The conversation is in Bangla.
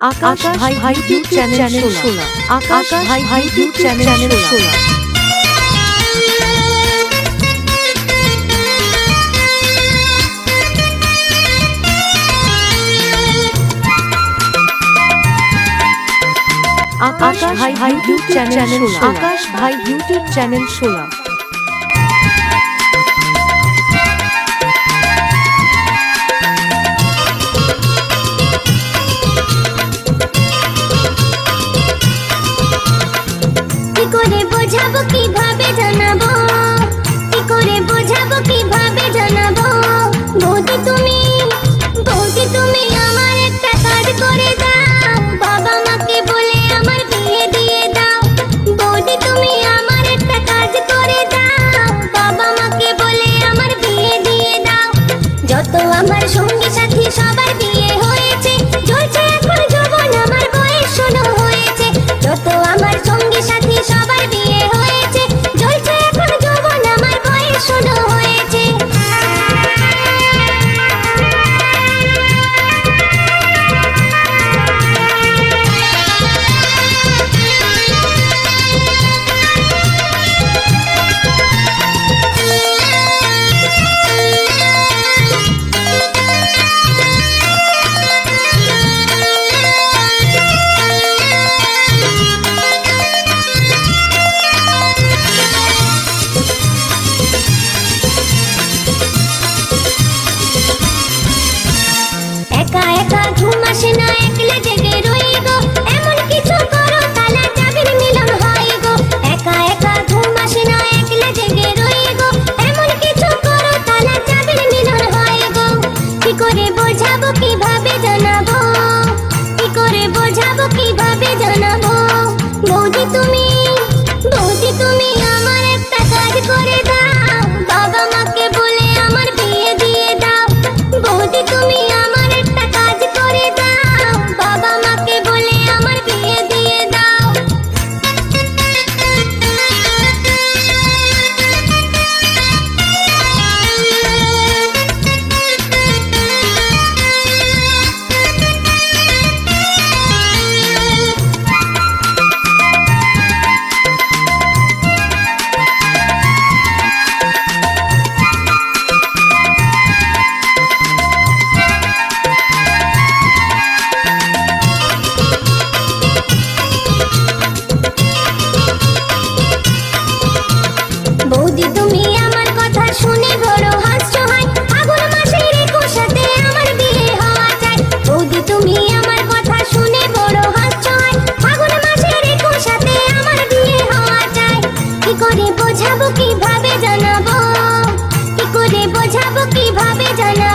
আকাশ ভাই ভাই ইউটিউব চ্যানেল শোনা আকাশ ভাই ভাই ইউটিউব চ্যানেল শোনা আকাশ ভাই ভাই ইউটিউব চ্যানেল শোনা আকাশ ভাই ইউটিউব চ্যানেল শোনা আমার সঙ্গী সাথী সবাই দিয়ে le বোঝাবো কীভাবে জানা